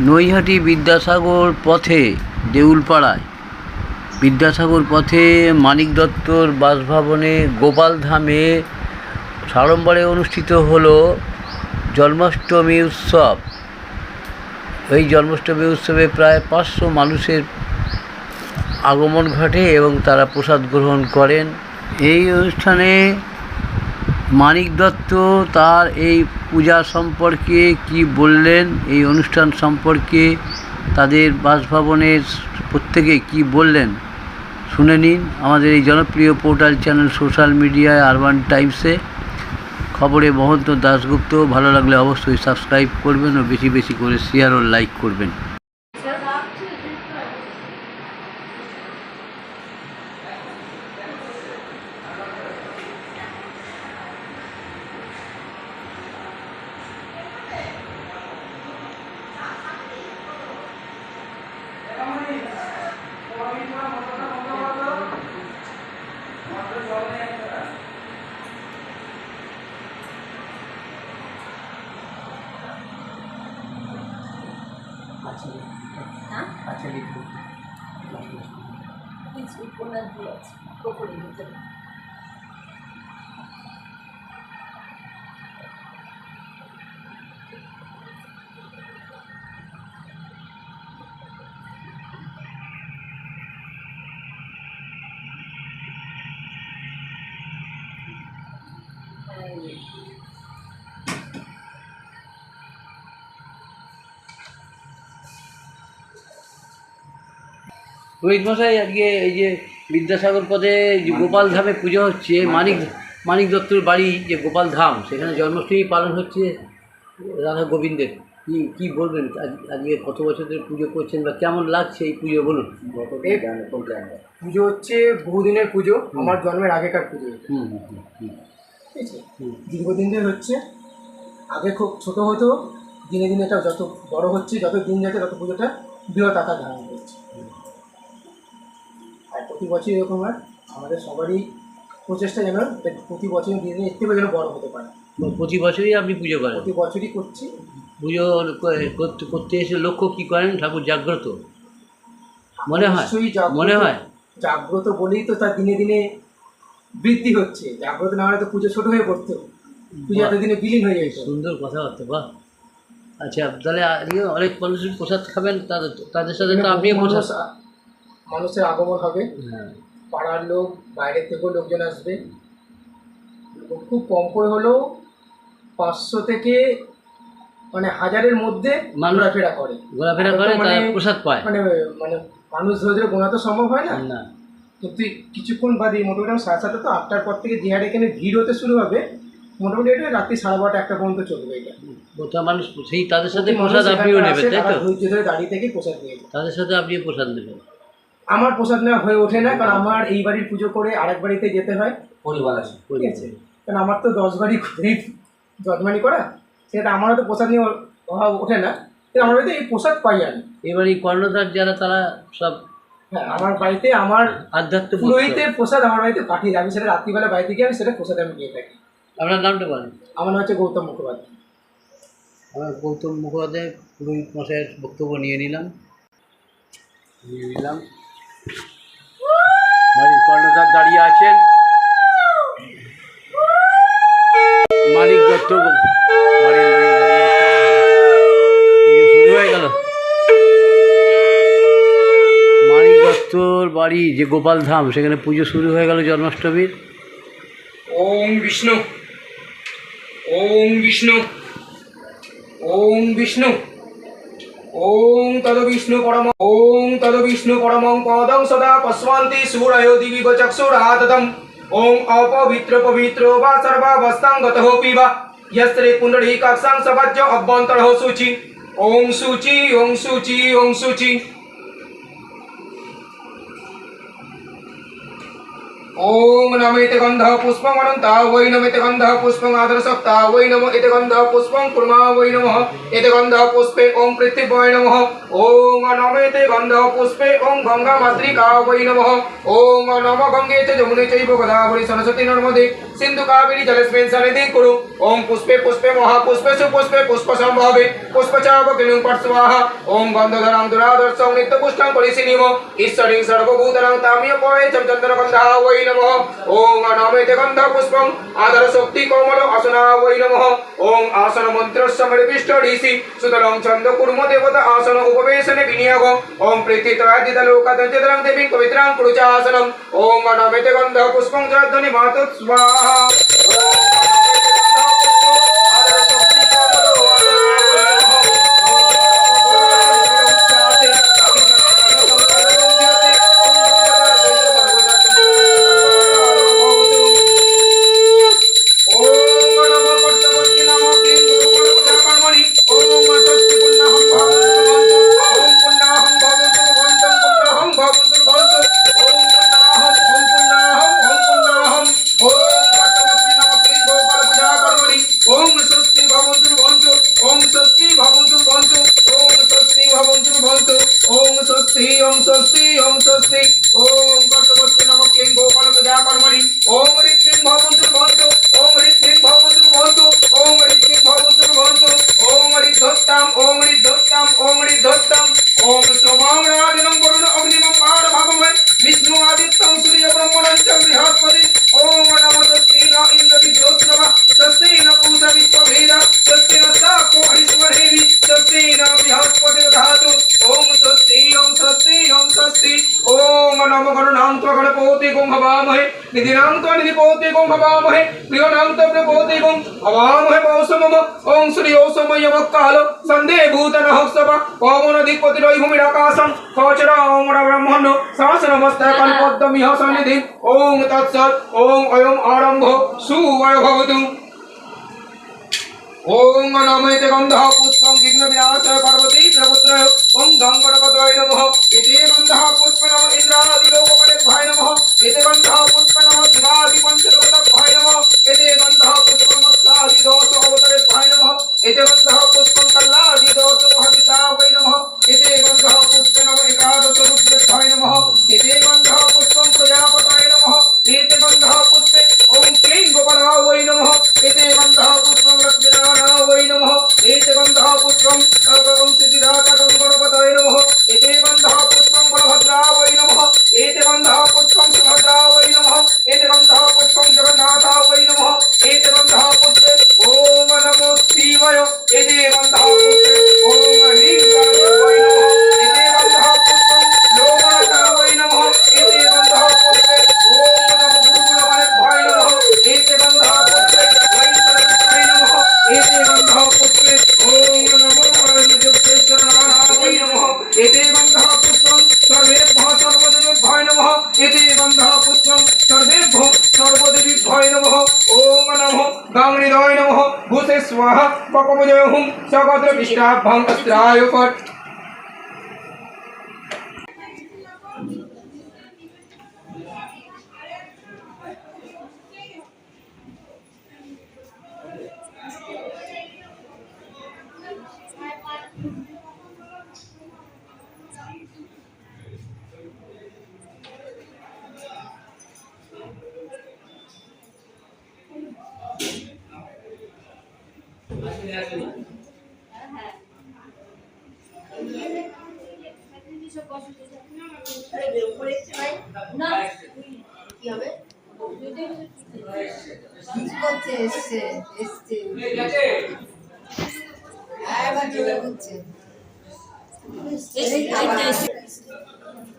নৈহাটি বিদ্যাসাগর পথে দেউলপাড়ায়। বিদ্যাসাগর পথে মানিক দত্তর বাসভবনে গোপালধামে সাড়ম্বরে অনুষ্ঠিত হল জন্মাষ্টমী উৎসব। এই জন্মাষ্টমী উৎসবে প্রায় পাঁচশো মানুষের আগমন ঘটে এবং তারা প্রসাদ গ্রহণ করেন। এই অনুষ্ঠানে মানিক দত্ত তার এই পূজা সম্পর্কে কি বললেন, এই অনুষ্ঠান সম্পর্কে, তাদের বাসভবনের প্রত্যেকে কি বললেন, শুনে নিন আমাদের এই জনপ্রিয় পোর্টাল চ্যানেল সোশ্যাল মিডিয়ায় আরবান টাইমসে। খবরে মহন্ত দাশগুপ্ত, ভালো লাগলে অবশ্যই সাবস্ক্রাইব করবেন ও বেশি বেশি করে শেয়ার ও লাইক করবেন। রোহিত মশাই আজকে এই যে বিদ্যাসাগর পদে যে গোপাল ধামে পুজো হচ্ছে মানিক মানিক দত্তর বাড়ি যে গোপাল ধাম সেখানে জন্মাষ্টমী পালন হচ্ছে রাধা গোবিন্দের। কি কি বলবেন? আজকে কত বছর ধরে পুজো করছেন বা কেমন লাগছে এই পুজো বলুন? পুজো হচ্ছে বহুদিনের পুজো আমার জন্মের আগেকার পুজো। হুম হুম হুম, হুম। ঠিক আছে? দীর্ঘদিন ধরে হচ্ছে। আগে খুব ছোট হতো দিনে দিনে এটা যত বড় হচ্ছে যত দিন যাচ্ছে তত পুজোটা বৃহৎ আকার ধারণ করছে। প্রতি বছর এরকম হয়। আমাদের সবারই প্রচেষ্টা যেন প্রতি বছর দিনে দিনে এর থেকে যেন বড় হতে পারে। প্রতি বছরই আপনি পুজো করেন? প্রতি বছরই করছি। পুজো করতে করতে এসে লক্ষ্য কী করেন? ঠাকুর জাগ্রত? মনে হয়? মনে হয়? জাগ্রত বলেই তো তার দিনে দিনে বৃদ্ধি হচ্ছে। জাগ্রত না হলে তো পুজো ছোট হয়ে পড়তো। পুজো। এতদিনে বিলীন হয়ে যেত। সুন্দর কথাবার্তা বাহ। আচ্ছা তাহলে অনেক মানুষের প্রসাদ খাবেন। তাদের তাদের সাথে তো আপনিও প্রসাদ মানুষের আগমন হবে। পাড়ার লোক বাইরে থেকেও লোকজন আসবে। খুব কম করে হলেও পাঁচশো থেকে মানে হাজারের মধ্যে ঘোরাফেরা করে। ঘোরাফেরা করে তো মানে- প্রসাদ পায়। মানে মানে মানুষ ধরে ধরে গোনা তো সম্ভব হয় না? না। কিন্তু কিছুক্ষণ বাদে মোটামুটি সাড়ে সাতটা তো আটটার পর থেকে যে হারে এখানে ভিড় হতে শুরু হবে মোটামুটি এটা রাত্রি সাড়ে বারোটা একটা পর্যন্ত চলবে এটা। মানুষ সেই তাদের সাথে প্রসাদ আপনিও নেবেন তাই তো? ধরে দাঁড়িয়ে থেকে প্রসাদ নিয়ে তাদের সাথে আপনিও প্রসাদ নেবেন। আমার প্রসাদ নেওয়া হয়ে ওঠে না কারণ আমার এই বাড়ির পুজো করে আরেক বাড়িতে যেতে হয়। পরিবার আছে। ঠিক আছে? কারণ আমার তো দশ বাড়ি ঘুরেই যজমানি করা সেটা আমারও তো প্রসাদ নিয়ে অভাব ওঠে না। কিন্তু আমার বাড়িতে এই প্রসাদ পাই আমি। এবার এই কর্ণধার যারা তারা সব হ্যাঁ আমার বাড়িতে আমার আধ্যাত্ম পুরোহিতের প্রসাদ আমার বাড়িতে পাঠিয়ে আমি সেটা রাত্রিবেলা বাড়িতে গিয়ে আমি সেটা প্রসাদ আমি নিয়ে থাকি। আপনার নামটা বলেন। আমার নাম হচ্ছে গৌতম মুখোপাধ্যায়। আমার গৌতম মুখোপাধ্যায় পুরোহিত মশাইয়ের বক্তব্য নিয়ে নিলাম। নিয়ে নিলাম। বাড়ির কর্ণধার দাঁড়িয়ে আছেন। মানিক দত্ত শুরু হয়ে গেল। মানিক দত্তর বাড়ি যে গোপাল ধাম, সেখানে পুজো শুরু হয়ে গেল জন্মাষ্টমীর। ওম বিষ্ণু। ওম বিষ্ণু। ওম বিষ্ণু। ওং তদ্বিষ্ণু পরম ওং তদ্বিষ্ণু পরমং পদং সদা পশ্বান্তি সূরয় দিবি চক্ষুরাততম ওং অপবিত্র পবিত্র বা সর্বাবস্থাং গতোপি বা यस्त्रे पुंडरी काक्षां सभाज्य अभ्यंतर हो सूची। ओम सूची ओम सूची ओम सूची। ওম নম ইতি গন্ধ পুষ্পং অনন্তা বৈ নম ইতি গন্ধ পুষ্পং আদর সপ্তা বৈ নম ইতি গন্ধ পুষ্পং কুর্মা বৈ নম ইতি গন্ধ পুষ্পে ওম পৃথিবী নম ওম নম ইতি গন্ধ পুষ্পে ওম গঙ্গা মাতৃকা বৈ নম ওম নম গঙ্গে চ যমুনে চৈব গোদাবরী সরস্বতী নর্মদে সিন্ধু কাবেরী জলস্মিন সন্নিধি কুরু ওম পুষ্পে পুষ্পে মহাপুষ্পে সুপুষ্পে পুষ্প সম্ভাবে পুষ্প চাপ কিলুং পট ওম গন্ধধরাং দুরাদর্শং নিত্য পুষ্টং পরিসিনিম ঈশ্বরীং সর্বভূতনাং তামিয় পয়ে চন্দ্র গন্ধা বৈ নম। ওম নমেতে গন্ধ পুষ্পং আদর শক্তি কমল আসনা বৈ নম। ওম আসন মন্ত্র সমর্পিষ্ট ঋষি সুতরাং ছন্দ কুর্ম দেবতা আসন উপবেশনে বিনিয়োগ। ওম প্রীতি ত্রয়াদিত লোকাদঞ্চতরং দেবী পবিত্রাং কুরুচাসনম। ওম নমেতে গন্ধ পুষ্পং জয়ধ্বনি মাতু স্বাহা। ওম স্বস্তি ওম স্বস্তি ওম স্বস্তি ওম কর্তবস্তি নম ক্লিং গোপাল পূজা কর্মণি ওম ঋত্বিং ভবন্তু নিধিপতি গং ভবামহে প্রিয়নাং ত্ব প্রিয়পতি গং ভবামহে পৌষমম ওম শ্রী ওসময়ম কাল সন্ধে ভূতন হস্তব পবন দিকপতি রই ভূমির আকাশম খচরা ওম ওম নমৈতে গন্ধ পুষ্পং বিঘ্ন বিনাশ পার্বতী প্রপুত্র ওম গং গণপতয় নমঃ এতে গন্ধ পুষ্প নম ইন্দ্রাদি লোকপরে ভাই নমঃ এতে গন্ধ পুষ্প নম শিবাদি পঞ্চলোকত ভাই নমঃ এতে গন্ধ পুষ্প মত্তাদি দোষ অবতরে ভাই নমঃ এতে গন্ধ পুষ্পং কল্লাদি দোষ মহাপিতা ভাই নমঃ এতে গন্ধ পুষ্প নম একাদশ রুদ্রে ভাই নমঃ এতে গন্ধ পুষ্পং প্রজাপতয় নমঃ এতে গন্ধ পুষ্পে ওম ক্লীং গোপালা বৈ নমঃ। এতে গন্ধ পুষ্পং লক্ষ্মীনারায়ণ বৈ নমঃ। এতে গন্ধ পুষ্পং সর্বং সিদ্ধিদাতাকং গণপতয়ে নমঃ। এতে গন্ধ পুষ্পং স্বাহা পকমজয় হুম সকত্র বিষ্টাভ্যং অস্ত্রায় পট না কি হবে করছে এসছে এসছে হ্যাঁ এবার জোরে করছে এই খাবার। এই,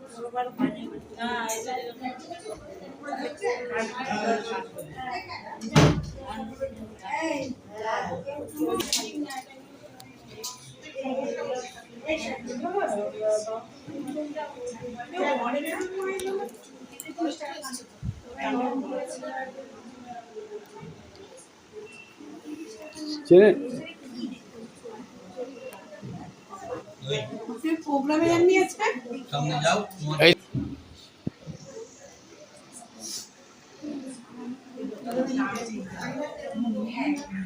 চেনে প্রোগ্রামে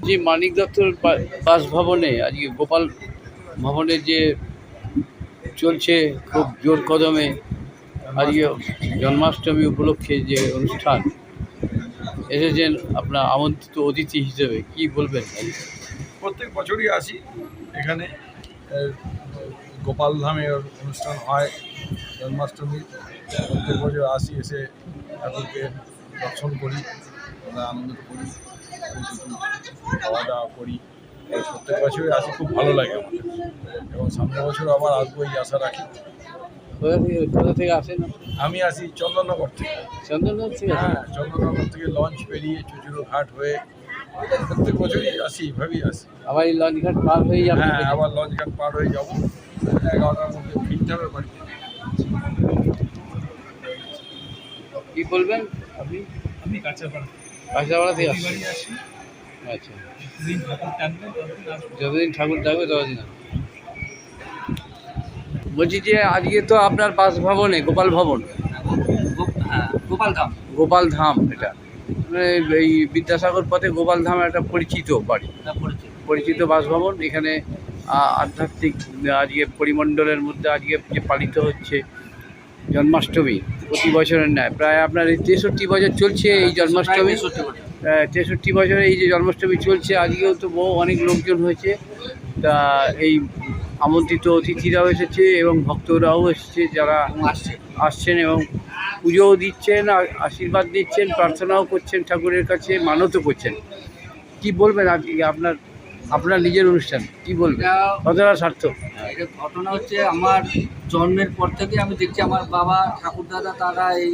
যে মানিক দত্তর বাসভবনে আজকে গোপাল ভবনে যে চলছে খুব জোর কদমে আজকে জন্মাষ্টমী উপলক্ষে যে অনুষ্ঠান এসেছেন আপনার আমন্ত্রিত অতিথি হিসেবে কি বলবেন? প্রত্যেক বছরই আসি এখানে। গোপাল ধামে অনুষ্ঠান হয় জন্মাষ্টমী প্রত্যেক বছর আসি এসে ঠাকুরকে দর্শন করি আনন্দ করি খাওয়া দাওয়া করি প্রত্যেক বছরই আসি খুব ভালো লাগে আমাদের। এবং সামনের বছর আবার আসব এই আশা রাখি। কোথা থেকে আসেন আমি আসি চন্দননগর থেকে। চন্দননগর থেকে হ্যাঁ চন্দননগর থেকে লঞ্চ পেরিয়ে চুচুড়ো ঘাট হয়ে প্রত্যেক বছরই আসি এইভাবেই আসি। আবার এই লঞ্চঘাট পার হয়ে যাবে হ্যাঁ আবার লঞ্চ ঘাট পার হয়ে যাব। এগারোটার মধ্যে ফিরতে হবে বাড়িতে কি বলবেন? আপনি আমি কাঁচাপাড়া। কাঁচরাপাড়া থেকে আসছেন আচ্ছা। যতদিন ঠাকুর থাকবে ততদিন বলছি যে আজকে তো আপনার বাসভবনে গোপাল ভবন? হ্যাঁ গোপাল ধাম। গোপাল ধাম এটা। মানে এই বিদ্যাসাগর পথে গোপাল ধাম একটা পরিচিত বাড়ি। পরিচিত বাসভবন এখানে আধ্যাত্মিক, আজকে পরিমণ্ডলের মধ্যে আজকে যে পালিত হচ্ছে জন্মাষ্টমী, প্রতি বছরের ন্যায়। প্রায় আপনার এই তেষট্টি বছর চলছে এই জন্মাষ্টমী। তেষট্টি বছরে এই যে জন্মাষ্টমী চলছে, আজকেও তো বহু অনেক লোকজন হয়েছে। তা এই আমন্ত্রিত অতিথিরাও এসেছে এবং ভক্তরাও এসেছে যারা আসছে আসছেন এবং পুজোও দিচ্ছেন আশীর্বাদ দিচ্ছেন, প্রার্থনাও করছেন ঠাকুরের কাছে, মানতও করছেন। কি বলবেন আজকে আপনার আপনার নিজের অনুষ্ঠান কি বলবেন? কতটা সার্থক এটা ঘটনা হচ্ছে আমার জন্মের পর থেকে আমি দেখছি আমার বাবা ঠাকুরদাদা তারা এই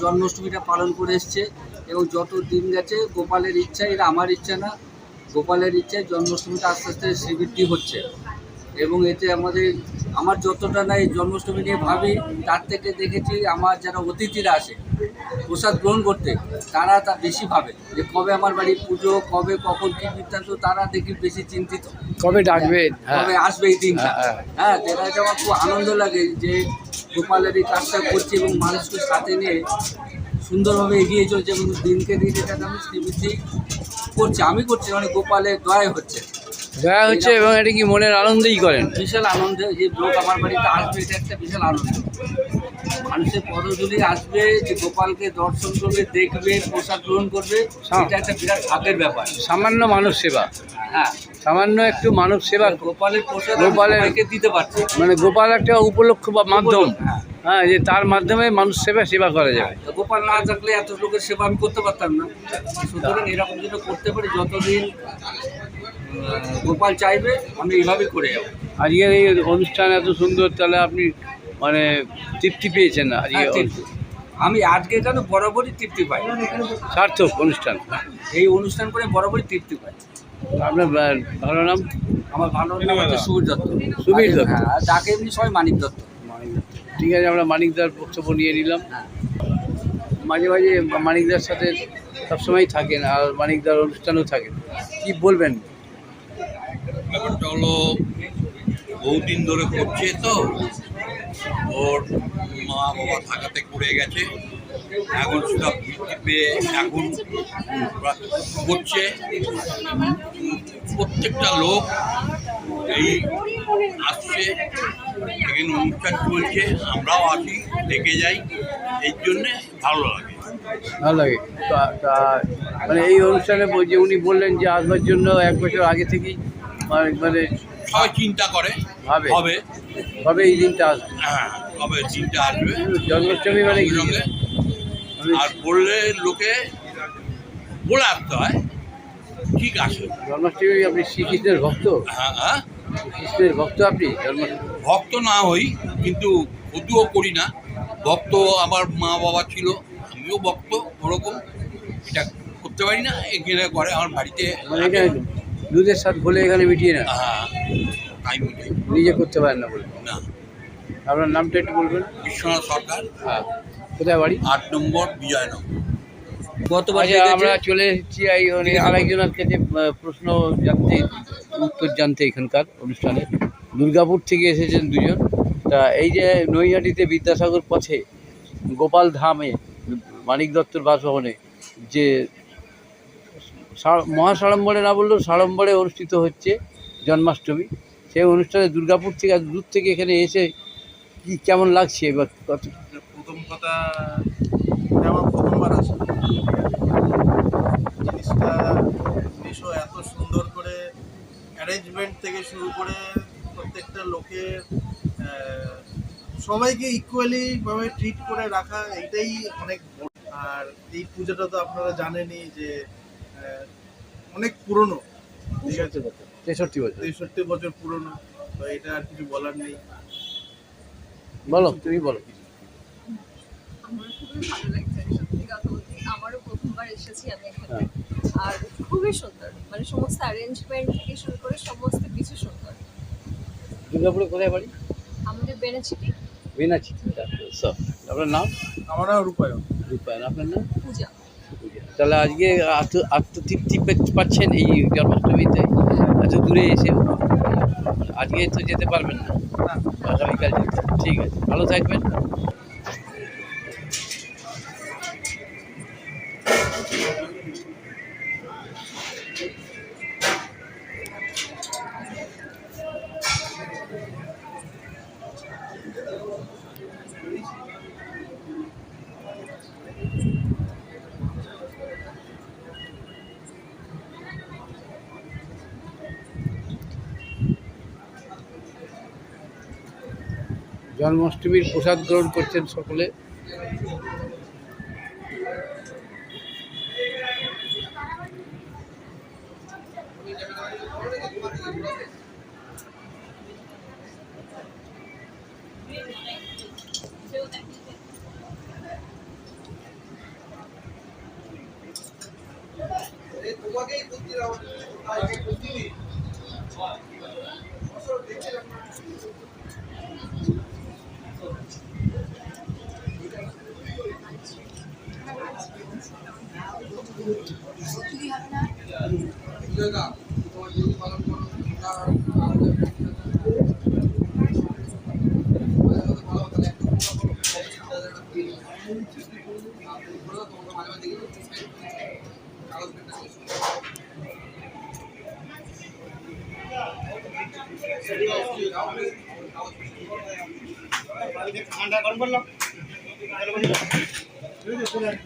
জন্মাষ্টমীটা পালন করে এসছে এবং যত দিন গেছে গোপালের ইচ্ছা এটা আমার ইচ্ছা না গোপালের ইচ্ছায় জন্মাষ্টমীটা আস্তে আস্তে শ্রীবৃদ্ধি হচ্ছে। এবং এতে আমাদের আমার যতটা না এই জন্মাষ্টমী নিয়ে ভাবি তার থেকে দেখেছি আমার যারা অতিথিরা আসে প্রসাদ গ্রহণ করতে তারা তা বেশি ভাবে। যে কবে আমার বাড়ি পুজো কবে কখন কী বৃত্তান্ত তারা দেখি বেশি চিন্তিত। কবে ডাকবেন? হ্যাঁ। কবে আসবে এই দিনটা। হ্যাঁ, হ্যাঁ। যেটা হচ্ছে আমার খুব আনন্দ লাগে যে গোপালের এই কাজটা করছি এবং মানুষকে সাথে নিয়ে সুন্দরভাবে এগিয়ে চলছে এবং দিনকে দিন এটাকে আমি শ্রীবৃদ্ধি করছি। আমি করছি মানে গোপালের দয় হচ্ছে। দয়া হচ্ছে এবং এটা কি মনের আনন্দেই করেন? বিশাল আনন্দে যে লোক আমার বাড়িতে আসবে এটা একটা বিশাল আনন্দ। মানুষের পদধূলি আসবে যে গোপালকে দর্শন করবে দেখবে প্রসাদ গ্রহণ করবে হ্যাঁ। এটা একটা বিরাট ভাগ্যের ব্যাপার। সামান্য মানব সেবা। হ্যাঁ। সামান্য একটু মানব সেবা গোপালের প্রসাদ গোপালের- দিতে পারছে। মানে গোপাল একটা উপলক্ষ বা মাধ্যম। হ্যাঁ। হ্যাঁ যে তার মাধ্যমে মানুষ সেবা সেবা করা যায়। তো গোপাল না থাকলে এত লোকের সেবা আমি করতে পারতাম না। সুতরাং এরকম যেটা করতে পারি যতদিন গোপাল চাইবে আমি এইভাবে করে যাব। আজকের এই অনুষ্ঠান এত সুন্দর তাহলে আপনি মানে তৃপ্তি পেয়েছেন আজকে হ্যাঁ, তৃপ্তি। আমি আজকে কেন বরাবরই তৃপ্তি পাই। সার্থক অনুষ্ঠান। এই অনুষ্ঠান করে বরাবরই তৃপ্তি পাই। আপনার ভালো নাম? আমার ভালো নাম হচ্ছে সুবীর দত্ত। সুবীর দত্ত। হ্যাঁ আর ডাকে এমনি সবাই মানিক দত্ত। ঠিক আছে আমরা মানিকদার বক্তব্য নিয়ে নিলাম। হ্যাঁ। মাঝে মাঝে মানিকদার সাথে সবসময় থাকেন আর মানিকদার অনুষ্ঠানও থাকেন। কি বলবেন? ব্যাপারটা হলো, বহুদিন ধরে করছে তো। ওর মা বাবা থাকাতে করে গেছে। এখন সেটা বৃদ্ধি পেয়ে এখন করছে। প্রত্যেকটা লোক এই আসছে, এখানে অনুষ্ঠান চলছে, আমরাও আসি, দেখে যাই। এই জন্যে ভালো লাগে। ভালো লাগে। মানে এই অনুষ্ঠানে যে উনি বললেন যে আসবার জন্য এক বছর আগে থেকেই মানে সবাই চিন্তা করে ভাবে। হবে। কবে এই দিনটা আসবে। হ্যাঁ কবে চিন্তা আসবে। জন্মাষ্টমী মানে কি? সঙ্গে মানে আর বললে লোকে বলে আসতে হয় ঠিক আছে। জন্মাষ্টমী আপনি শ্রীকৃষ্ণের ভক্ত? হ্যাঁ হ্যাঁ। কৃষ্ণের ভক্ত আপনি? ভক্ত না হই কিন্তু ক্ষতিও করি না। ভক্ত আমার মা বাবা ছিল আমিও ভক্ত ওরকম। এটা করতে পারি না এখানে করে আমার বাড়িতে মানে দুধের স্বাদ ভুলে এখানে মিটিয়ে না হ্যাঁ তাই মিটাই নিজে করতে পারেন না বলে না। আপনার নামটা একটু বলবেন? বিশ্বনাথ সরকার। হ্যাঁ। কোথায় বাড়ি? আট নম্বর বিজয়নগর। গতবার আচ্ছা আমরা চলে এসেছি অনেক আরেকজনের কাছে প্রশ্ন জানতে উত্তর জানতে এখানকার অনুষ্ঠানে। দুর্গাপুর থেকে এসেছেন দুজন। তা এই যে নৈহাটিতে বিদ্যাসাগর পথে গোপাল ধামে মানিক দত্তর বাসভবনে যে মহাসাড়ম্বরে না বললেও সাড়ম্বরে অনুষ্ঠিত হচ্ছে জন্মাষ্টমী। সেই অনুষ্ঠানে দুর্গাপুর থেকে, দূর থেকে এখানে এসে কি কেমন লাগছে এবার? কত প্রথম কথা প্রথমবার আসা। এত সুন্দর করে অ্যারেঞ্জমেন্ট থেকে শুরু করে প্রত্যেকটা লোকের সবাইকে ইকুয়ালি ভাবে ট্রিট করে রাখা এটাই অনেক আর এই পুজোটা তো আপনারা জানেনই যে অনেক পুরনো। ঠিক আছে তেষট্টি বছর। তেষট্টি বছর পুরনো তো এটা আর কিছু বলার নেই। বলো তুমি বলো। আমার খুবই ভালো লাগছে সত্যি কথা বলতে আমারও প্রথমবার এসেছি আমি এখানে। হ্যাঁ। আর খুবই সুন্দর। মানে সমস্ত অ্যারেঞ্জমেন্ট থেকে শুরু করে সমস্ত কিছু সুন্দর। দুর্গাপুরে কোথায় বাড়ি? আমাদের বেনাচিটি। বিনাচি আপনার নাম? আমরা রূপায়ণ। রূপায়ণ। আপনার নাম? পূজা। তাহলে আজকে আত্ম আত্মতৃপ্তি পাচ্ছেন এই জন্মাষ্টমীতে। এত দূরে এসে আজকে তো যেতে পারবেন না। আগামীকাল যেতে। ঠিক আছে। ভালো থাকবেন। জন্মাষ্টমীর প্রসাদ গ্রহণ করছেন সকলে।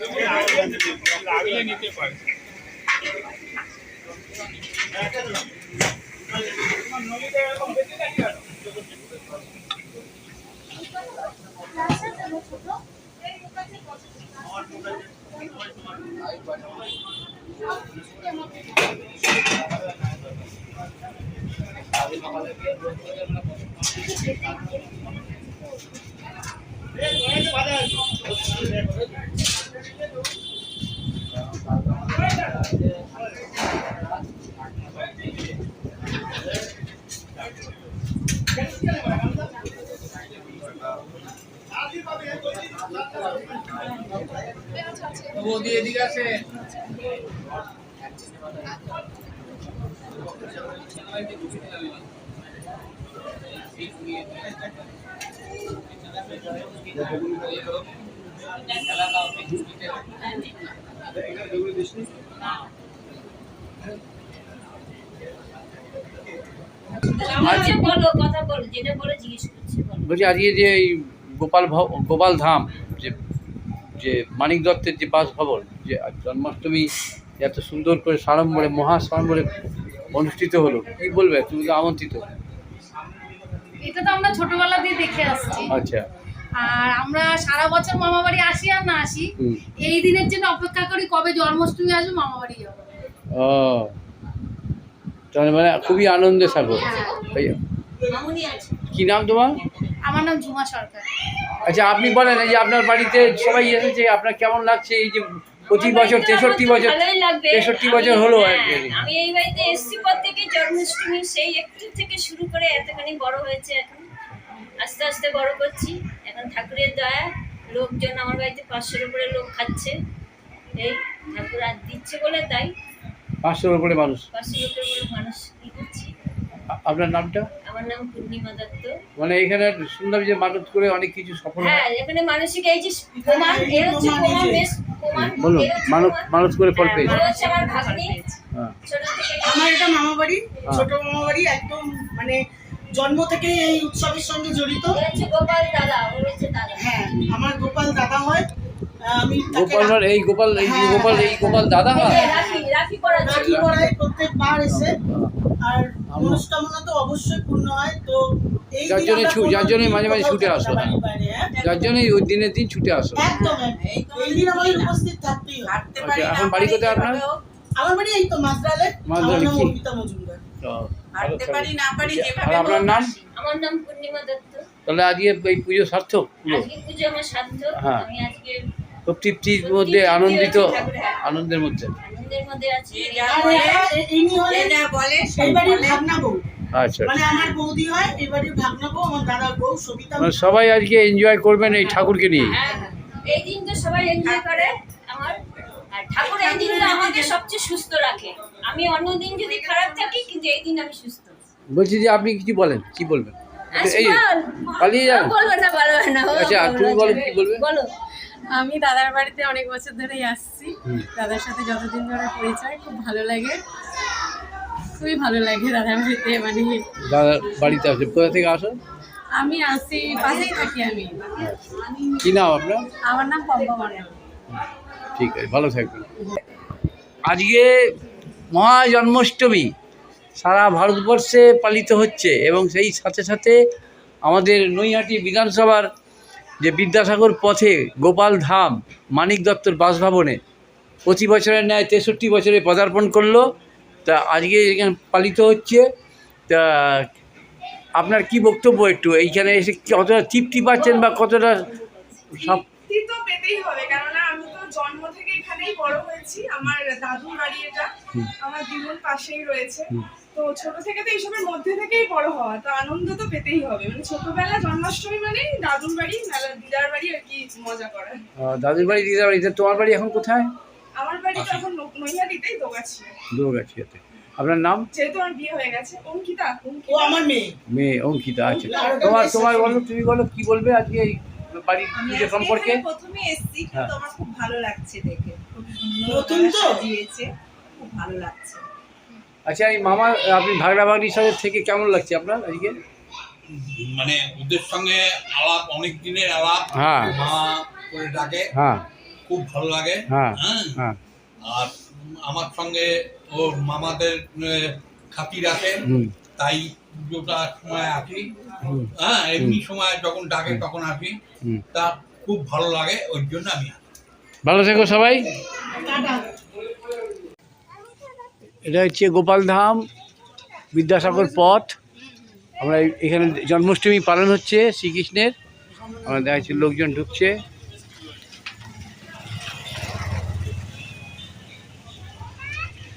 যেটা বলে জিজ্ঞেস করছি বলো বলছি, আজকে যে এই গোপাল গোপাল ধাম, যে যে মানিক দত্তের যে বাসভবন, যে জন্মাষ্টমী এত সুন্দর করে সাড়ম্বরে মহা সাড়ম্বরে অনুষ্ঠিত হলো। কি বলবে? তুমি তো আমন্ত্রিত। এটা তো আমরা ছোটবেলা দিয়ে দেখে আসছি। আচ্ছা। আর আমরা সারা বছর মামা বাড়ি আসি আর না আসি এই দিনের জন্য অপেক্ষা করি কবে জন্মাষ্টমী আসবে মামা বাড়ি যাব। ও। তাহলে মানে খুবই এই, মামুনি আছে। কি নাম তোমার? আমার নাম ঝুমা সরকার। আচ্ছা আপনি বলেন এই যে আপনার বাড়িতে সবাই এসেছে আপনার কেমন লাগছে এই যে প্রতি বছর তেষট্টি বছর তেষট্টি বছর হলো আর হ্যাঁ। আমি এই বাড়িতে এসছি পর থেকে জন্মাষ্টমী সেই একটু থেকে শুরু করে এতখানি বড় হয়েছে এখন। আস্তে আস্তে বড় করছি। এখন ঠাকুরের দয়া লোকজন আমার বাড়িতে পাঁচশোর উপরে লোক খাচ্ছে। এই ঠাকুর আর দিচ্ছে বলে তাই। পাঁচশোর উপরে মানুষ। পাঁচশোর উপরে মানুষ কি করছি? আপনার নামটা? আমার নাম পূর্ণিমা দত্ত। মানে এখানে শুনলাম যে মানত করে অনেক কিছু সফল হ্যাঁ। হয় এখানে মানসিক এই যে প্রমাণ এর হচ্ছে প্রমাণ বেশ প্রমাণ বলুন মানত মানত করে ফল হ্যাঁ, পেয়েছে। আমার ভাগ্নি। হ্যাঁ। আমার এটা মামা বাড়ি হ্যাঁ। ছোট মামা বাড়ি একদম মানে জন্ম থেকে এই উৎসবের সঙ্গে জড়িত। হচ্ছে গোপাল দাদা ও হচ্ছে দাদা। হ্যাঁ আমার গোপাল দাদা হয়। আমি গোপাল এই গোপাল এই গোপাল এই গোপাল দাদা হয় এই রাখি রাখি পড়াচ্ছে রাখি পড়াই প্রত্যেকবার এসে আর মনস্কামনা তো অবশ্যই পূর্ণ হয়। তো যার জন্যে যার মাঝে মাঝে ছুটে না। আসো। হ্যাঁ? যার জন্যই ওই দিনের দিন ছুটে আসো আচ্ছা এখন বাড়ি কোথায় আপনার? আমার বাড়ি এই তো মাদ্রালে। মাদ্রালে কি? অর্পিতা মজুমদার। তো, ভালো থাকবেন। আর আপনার নাম? আমার নাম পূর্ণিমা দত্ত। তাহলে আজকে এই পুজো সার্থক পুজো? হ্যাঁ। আমি আজকে খুব তৃপ্তির মধ্যে আনন্দিত আনন্দের মধ্যে। আনন্দের মধ্যে আছি। ইনি হলেন এই বাড়ির ভাগনা বউ। আচ্ছা মানে আমার বৌদি হয় এই বাড়ির ভাগনা বউ আমার দাদার বউ সবিতা মানে সবাই আজকে এনজয় করবেন এই ঠাকুরকে নিয়ে। হ্যাঁ, এই দিন তো সবাই এনজয় করে আমার ঠাকুর এই দিনটা আমাকে সবচেয়ে সুস্থ রাখে। আমি অন্য দিন যদি খারাপ থাকি কিন্তু এই দিন আমি সুস্থ। বলছি যে আপনি কিছু বলেন? কি বলবেন? এই পালিয়ে যান। বলবে না পারবে না আচ্ছা, তুমি বলো, কি বলবে? বলো। আমি দাদার বাড়িতে অনেক বছর ধরেই আসছি। দাদার সাথে যতদিন ধরে পরিচয় খুব ভালো লাগে। খুবই ভালো লাগে দাদার বাড়িতে মানে দাদা বাড়িতে আছে কোথা থেকে আসো? আমি আসি পাশেই থাকি আমি। কি নাম আপনার? আমার নাম পম্পা ঠিক আছে ভালো থাকবেন। আজকে মহা জন্মাষ্টমী সারা ভারতবর্ষে পালিত হচ্ছে এবং সেই সাথে সাথে আমাদের নৈহাটি বিধানসভার যে বিদ্যাসাগর পথে গোপাল ধাম মানিক দত্তর বাসভবনে প্রতি বছরের ন্যায় তেষট্টি বছরে পদার্পণ করল। তা আজকে এখানে পালিত হচ্ছে। তা আপনার কি বক্তব্য একটু? এইখানে এসে কতটা তৃপ্তি পাচ্ছেন বা কতটা সব তো পেতেই হবে কেননা আমি তো জন্ম থেকে এখানেই বড় হয়েছি। আমার দাদুর বাড়ি এটা। আমার দিগুন পাশেই রয়েছে। তো ছোট থেকে তো এইসবের মধ্যে থেকেই বড় হওয়া তো আনন্দ তো পেতেই হবে। মানে ছোটবেলা জন্মাষ্টমী মানে দাদুর বাড়ি মেলা দিদার বাড়ি আর কি মজা করা। দাদুর বাড়ি দিদার বাড়ি তোমার বাড়ি এখন কোথায়? আমার বাড়ি তো এখন নৈহাটিতেই দোগাছি দুর্গাছিয়াতে আপনার নাম? যেহেতু আমার বিয়ে হয়ে গেছে অঙ্কিতা ও আমার মেয়ে। মেয়ে অঙ্কিতা আছে তোমার তোমার বলো তুমি বলো কি বলবে আজকে এই বাড়ির পুজো সম্পর্কে? প্রথমে এসেছি হ্যাঁ। কিন্তু আমার খুব ভালো লাগছে দেখে। খুব নতুন তো? সাজিয়েছে খুব ভালো লাগছে। আচ্ছা এই মামা আপনি ভাগড়া ভাগড়ির সাথে থেকে কেমন লাগছে আপনার আজকে? মানে ওদের সঙ্গে আলাপ অনেক দিনের আলাপ হ্যাঁ। মা করে ডাকে। হ্যাঁ। খুব ভালো লাগে। হ্যাঁ হ্যাঁ। হ্যাঁ। আর আমার সঙ্গে ওর মামাদের খাতির আছে। তাই পুজোটার সময় আসি। হ্যাঁ এমনি সময় যখন ডাকে তখন আসি। তা খুব ভালো লাগে ওই জন্য আমি ভালো থেকো সবাই। এটা হচ্ছে গোপাল ধাম বিদ্যাসাগর পথ। আমরা এখানে জন্মাষ্টমী পালন হচ্ছে শ্রীকৃষ্ণের। আমরা দেখা যাচ্ছে লোকজন ঢুকছে।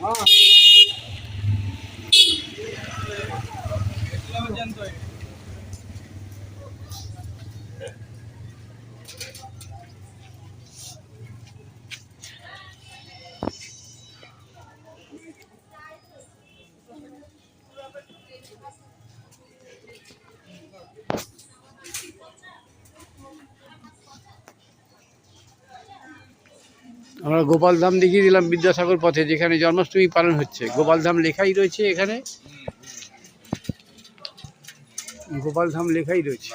আমরা গোপাল ধাম দেখিয়ে দিলাম বিদ্যাসাগর পথে যেখানে জন্মাষ্টমী পালন হচ্ছে। গোপালধাম লেখাই রয়েছে এখানে। গোপালধাম লেখাই রয়েছে।